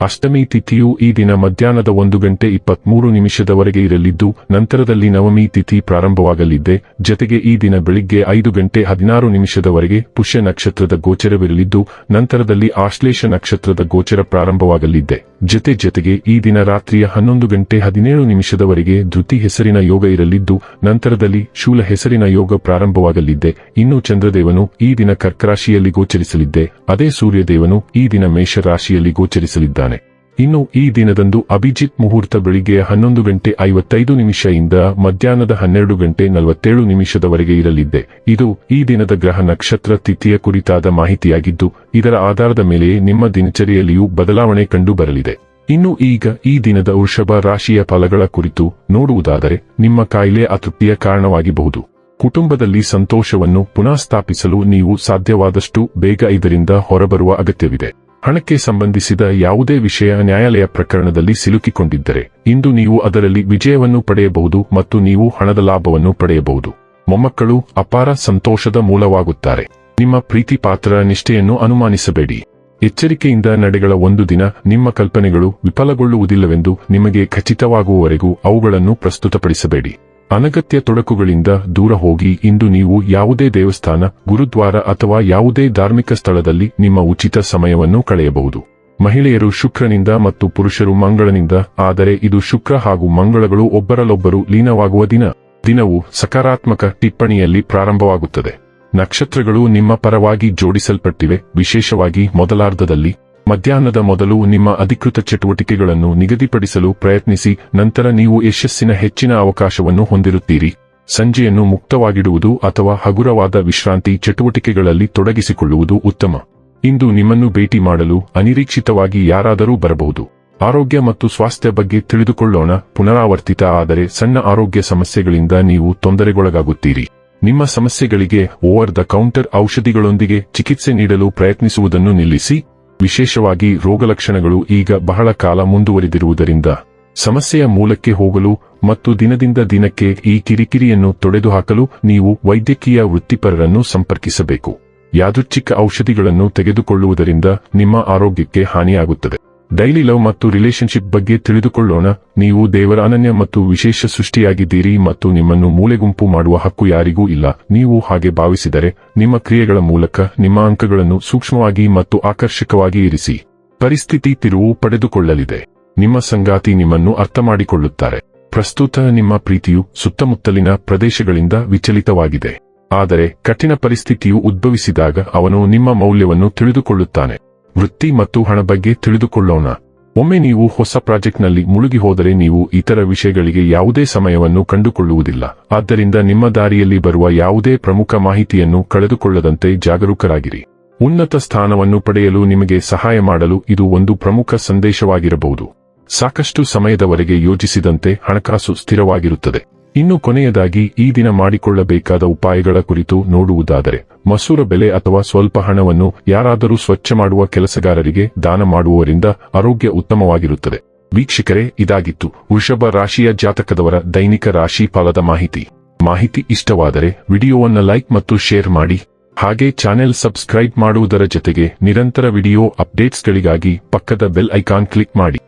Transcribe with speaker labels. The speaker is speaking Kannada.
Speaker 1: ಅಷ್ಟಮಿ ತಿಥಿಯು ಈ ದಿನ ಮಧ್ಯಾಹ್ನದ ಒಂದು ಗಂಟೆ ಇಪ್ಪತ್ಮೂರು ನಿಮಿಷದವರೆಗೆ ಇರಲಿದ್ದು, ನಂತರದಲ್ಲಿ ನವಮಿ ತಿಥಿ ಪ್ರಾರಂಭವಾಗಲಿದ್ದೆ. ಜತೆಗೆ ಈ ದಿನ ಬೆಳಿಗ್ಗೆ ಐದು ಗಂಟೆ ಹದಿನಾರು ನಿಮಿಷದವರೆಗೆ ಪುಷ್ಯ ನಕ್ಷತ್ರದ ಗೋಚರವಿರಲಿದ್ದು, ನಂತರದಲ್ಲಿ ಆಶ್ಲೇಷ ನಕ್ಷತ್ರದ ಗೋಚರ ಪ್ರಾರಂಭವಾಗಲಿದ್ದೆ. ಜತೆ ಜತೆಗೆ ಈ ದಿನ ರಾತ್ರಿಯ ಹನ್ನೊಂದು ಗಂಟೆ ಹದಿನೇಳು ನಿಮಿಷದವರೆಗೆ ಧೃತಿ ಹೆಸರಿನ ಯೋಗ ಇರಲಿದ್ದು, ನಂತರದಲ್ಲಿ ಶೂಲ ಹೆಸರಿನ ಯೋಗ ಪ್ರಾರಂಭವಾಗಲಿದ್ದೆ. ಇನ್ನು ಚಂದ್ರದೇವನು ಈ ದಿನ ಕರ್ಕರಾಶಿಯಲ್ಲಿ ಗೋಚರಿಸಲಿದ್ದೆ. ಅದೇ ಸೂರ್ಯದೇವನು ಈ ದಿನ ಮೇಷರಾಶಿಯಲ್ಲಿ ಗೋಚರಿಸಲಿದ್ದಾನೆ. ಇನ್ನು ಈ ದಿನದಂದು ಅಭಿಜಿತ್ ಮುಹೂರ್ತ ಬೆಳಿಗ್ಗೆ ಹನ್ನೊಂದು ಗಂಟೆ ಐವತ್ತೈದು ನಿಮಿಷದಿಂದ ಮಧ್ಯಾಹ್ನದ ಹನ್ನೆರಡು ಗಂಟೆ ನಲವತ್ತೇಳು ನಿಮಿಷದವರೆಗೆ ಇರಲಿದ್ದೆ ಇದು ಈ ದಿನದ ಗ್ರಹ ನಕ್ಷತ್ರ ತಿಥಿಯ ಕುರಿತಾದ ಮಾಹಿತಿಯಾಗಿದ್ದು, ಇದರ ಆಧಾರದ ಮೇಲೆ ನಿಮ್ಮ ದಿನಚರಿಯಲ್ಲಿಯೂ ಬದಲಾವಣೆ ಕಂಡು ಬರಲಿದೆ ಇನ್ನು ಈಗ ಈ ದಿನದ ವೃಷಭ ರಾಶಿಯ ಫಲಗಳ ಕುರಿತು ನೋಡುವುದಾದರೆ, ನಿಮ್ಮ ಕಾಯಿಲೆ ಅತೃಪ್ತಿಯ ಕಾರಣವಾಗಿಬಹುದು. ಕುಟುಂಬದಲ್ಲಿ ಸಂತೋಷವನ್ನು ಪುನಃ ಸ್ಥಾಪಿಸಲು ನೀವು ಸಾಧ್ಯವಾದಷ್ಟು ಬೇಗ ಇದರಿಂದ ಹೊರಬರುವ ಅಗತ್ಯವಿದೆ. ಹಣಕ್ಕೆ ಸಂಬಂಧಿಸಿದ ಯಾವುದೇ ವಿಷಯ ನ್ಯಾಯಾಲಯ ಪ್ರಕರಣದಲ್ಲಿ ಸಿಲುಕಿಕೊಂಡಿದ್ದರೆ, ಇಂದು ನೀವು ಅದರಲ್ಲಿ ವಿಜಯವನ್ನು ಪಡೆಯಬಹುದು ಮತ್ತು ನೀವು ಹಣದ ಲಾಭವನ್ನು ಪಡೆಯಬಹುದು. ಮೊಮ್ಮಕ್ಕಳು ಅಪಾರ ಸಂತೋಷದ ಮೂಲವಾಗುತ್ತಾರೆ. ನಿಮ್ಮ ಪ್ರೀತಿ ಪಾತ್ರ ನಿಷ್ಠೆಯನ್ನು ಅನುಮಾನಿಸಬೇಡಿ. ಎಚ್ಚರಿಕೆಯಿಂದ ನಡೆಗಳ ಒಂದು ದಿನ ನಿಮ್ಮ ಕಲ್ಪನೆಗಳು ವಿಫಲಗೊಳ್ಳುವುದಿಲ್ಲವೆಂದು ನಿಮಗೆ ಖಚಿತವಾಗುವವರೆಗೂ ಅವುಗಳನ್ನು ಪ್ರಸ್ತುತಪಡಿಸಬೇಡಿ. ಅನಗತ್ಯ ತೊಡಕುಗಳಿಂದ ದೂರ ಹೋಗಿ ಇಂದು ನೀವು ಯಾವುದೇ ದೇವಸ್ಥಾನ, ಗುರುದ್ವಾರ ಅಥವಾ ಯಾವುದೇ ಧಾರ್ಮಿಕ ಸ್ಥಳದಲ್ಲಿ ನಿಮ್ಮ ಉಚಿತ ಸಮಯವನ್ನು ಕಳೆಯಬಹುದು. ಮಹಿಳೆಯರು ಶುಕ್ರನಿಂದ ಮತ್ತು ಪುರುಷರು ಮಂಗಳನಿಂದ, ಆದರೆ ಇದು ಶುಕ್ರ ಹಾಗೂ ಮಂಗಳಗಳು ಒಬ್ಬರಲ್ಲೊಬ್ಬರು ಲೀನವಾಗುವ ದಿನ. ದಿನವು ಸಕಾರಾತ್ಮಕ ಟಿಪ್ಪಣಿಯಲ್ಲಿ ಪ್ರಾರಂಭವಾಗುತ್ತದೆ. ನಕ್ಷತ್ರಗಳು ನಿಮ್ಮ ಪರವಾಗಿ ಜೋಡಿಸಲ್ಪಟ್ಟಿವೆ, ವಿಶೇಷವಾಗಿ ಮೊದಲಾರ್ಧದಲ್ಲಿ. ಮಧ್ಯಾಹ್ನದ ಮೊದಲು ನಿಮ್ಮ ಅಧಿಕೃತ ಚಟುವಟಿಕೆಗಳನ್ನು ನಿಗದಿಪಡಿಸಲು ಪ್ರಯತ್ನಿಸಿ, ನಂತರ ನೀವು ಯಶಸ್ಸಿನ ಹೆಚ್ಚಿನ ಅವಕಾಶವನ್ನು ಹೊಂದಿರುತ್ತೀರಿ. ಸಂಜೆಯನ್ನು ಮುಕ್ತವಾಗಿಡುವುದು ಅಥವಾ ಹಗುರವಾದ ವಿಶ್ರಾಂತಿ ಚಟುವಟಿಕೆಗಳಲ್ಲಿ ತೊಡಗಿಸಿಕೊಳ್ಳುವುದು ಉತ್ತಮ. ಇಂದು ನಿಮ್ಮನ್ನು ಭೇಟಿ ಮಾಡಲು ಅನಿರೀಕ್ಷಿತವಾಗಿ ಯಾರಾದರೂ ಬರಬಹುದು. ಆರೋಗ್ಯ ಮತ್ತು ಸ್ವಾಸ್ಥ್ಯ ಬಗ್ಗೆ ತಿಳಿದುಕೊಳ್ಳೋಣ. ಪುನರಾವರ್ತಿತ ಆದರೆ ಸಣ್ಣ ಆರೋಗ್ಯ ಸಮಸ್ಯೆಗಳಿಂದ ನೀವು ತೊಂದರೆಗೊಳಗಾಗುತ್ತೀರಿ. ನಿಮ್ಮ ಸಮಸ್ಯೆಗಳಿಗೆ ಓವರ್ ದ ಕೌಂಟರ್ ಔಷಧಿಗಳೊಂದಿಗೆ ಚಿಕಿತ್ಸೆ ನೀಡಲು ಪ್ರಯತ್ನಿಸುವುದನ್ನು ನಿಲ್ಲಿಸಿ. ವಿಶೇಷವಾಗಿ ರೋಗಲಕ್ಷಣಗಳು ಈಗ ಬಹಳ ಕಾಲ ಮುಂದುವರಿದಿರುವುದರಿಂದ ಸಮಸ್ಯೆಯ ಮೂಲಕ್ಕೆ ಹೋಗಲು ಮತ್ತು ದಿನದಿಂದ ದಿನಕ್ಕೆ ಈ ಕಿರಿಕಿರಿಯನ್ನು ತೊಡೆದುಹಾಕಲು ನೀವು ವೈದ್ಯಕೀಯ ವೃತ್ತಿಪರರನ್ನು ಸಂಪರ್ಕಿಸಬೇಕು. ಯಾದೃಚ್ಛಿಕ ಔಷಧಿಗಳನ್ನು ತೆಗೆದುಕೊಳ್ಳುವುದರಿಂದ ನಿಮ್ಮ ಆರೋಗ್ಯಕ್ಕೆ ಹಾನಿಯಾಗುತ್ತದೆ. ಡೈಲಿ ಲವ್ ಮತ್ತು ರಿಲೇಶನ್ಶಿಪ್ ಬಗ್ಗೆ ತಿಳಿದುಕೊಳ್ಳೋಣ. ನೀವು ದೇವರ ಅನನ್ಯ ಮತ್ತು ವಿಶೇಷ ಸೃಷ್ಟಿಯಾಗಿದ್ದೀರಿ ಮತ್ತು ನಿಮ್ಮನ್ನು ಮೂಲೆಗುಂಪು ಮಾಡುವ ಹಕ್ಕು ಯಾರಿಗೂ ಇಲ್ಲ. ನೀವು ಹಾಗೆ ಭಾವಿಸಿದರೆ, ನಿಮ್ಮ ಕ್ರಿಯೆಗಳ ಮೂಲಕ ನಿಮ್ಮ ಅಂಕಗಳನ್ನು ಸೂಕ್ಷ್ಮವಾಗಿ ಮತ್ತು ಆಕರ್ಷಕವಾಗಿ ಇರಿಸಿ. ಪರಿಸ್ಥಿತಿ ತಿರುವು ಪಡೆದುಕೊಳ್ಳಲಿದೆ. ನಿಮ್ಮ ಸಂಗಾತಿ ನಿಮ್ಮನ್ನು ಅರ್ಥಮಾಡಿಕೊಳ್ಳುತ್ತಾರೆ. ಪ್ರಸ್ತುತ ನಿಮ್ಮ ಪ್ರೀತಿಯು ಸುತ್ತಮುತ್ತಲಿನ ಪ್ರದೇಶಗಳಿಂದ ವಿಚಲಿತವಾಗಿದೆ. ಆದರೆ, ಕಠಿಣ ಪರಿಸ್ಥಿತಿಯು ಉದ್ಭವಿಸಿದಾಗ ಅವನು ನಿಮ್ಮ ಮೌಲ್ಯವನ್ನು ತಿಳಿದುಕೊಳ್ಳುತ್ತಾನೆ. ವೃತ್ತಿ ಮತ್ತು ಹಣ ಬಗ್ಗೆ ತಿಳಿದುಕೊಳ್ಳೋಣ. ಒಮ್ಮೆ ನೀವು ಹೊಸ ಪ್ರಾಜೆಕ್ಟ್ನಲ್ಲಿ ಮುಳುಗಿ ಹೋದರೆ ನೀವು ಇತರ ವಿಷಯಗಳಿಗೆ ಯಾವುದೇ ಸಮಯವನ್ನು ಕಂಡುಕೊಳ್ಳುವುದಿಲ್ಲ. ಆದ್ದರಿಂದ ನಿಮ್ಮ ದಾರಿಯಲ್ಲಿ ಬರುವ ಯಾವುದೇ ಪ್ರಮುಖ ಮಾಹಿತಿಯನ್ನು ಕಳೆದುಕೊಳ್ಳದಂತೆ ಜಾಗರೂಕರಾಗಿರಿ. ಉನ್ನತ ಸ್ಥಾನವನ್ನು ಪಡೆಯಲು ನಿಮಗೆ ಸಹಾಯ ಮಾಡಲು ಇದು ಒಂದು ಪ್ರಮುಖ ಸಂದೇಶವಾಗಿರಬಹುದು. ಸಾಕಷ್ಟು ಸಮಯದವರೆಗೆ ಯೋಜಿಸಿದಂತೆ ಹಣಕಾಸು ಸ್ಥಿರವಾಗಿರುತ್ತದೆ. ಇನ್ನು ಕೊನೆಯದಾಗಿ ಈ ದಿನ ಮಾಡಿಕೊಳ್ಳಬೇಕಾದ ಉಪಾಯಗಳ ಕುರಿತು ನೋಡುವುದಾದರೆ, ಮಸೂರ ಬೆಲೆ ಅಥವಾ ಸ್ವಲ್ಪ ಹಣವನ್ನು ಯಾರಾದರೂ ಸ್ವಚ್ಛ ಮಾಡುವ ಕೆಲಸಗಾರರಿಗೆ ದಾನ ಮಾಡುವವರಿಂದ ಆರೋಗ್ಯ ಉತ್ತಮವಾಗಿರುತ್ತದೆ. ವೀಕ್ಷಕರೇ, ಇದಾಗಿತ್ತು ವೃಷಭ ರಾಶಿಯ ಜಾತಕದವರ ದೈನಿಕ ರಾಶಿ ಫಲದ ಮಾಹಿತಿ. ಮಾಹಿತಿ ಇಷ್ಟವಾದರೆ ವಿಡಿಯೋವನ್ನು ಲೈಕ್ ಮತ್ತು ಶೇರ್ ಮಾಡಿ. ಹಾಗೆ ಚಾನೆಲ್ ಸಬ್ಸ್ಕ್ರೈಬ್ ಮಾಡುವುದರ ಜೊತೆಗೆ ನಿರಂತರ ವಿಡಿಯೋ ಅಪ್ಡೇಟ್ಸ್ಗಳಿಗಾಗಿ ಪಕ್ಕದ ಬೆಲ್ ಐಕಾನ್ ಕ್ಲಿಕ್ ಮಾಡಿ.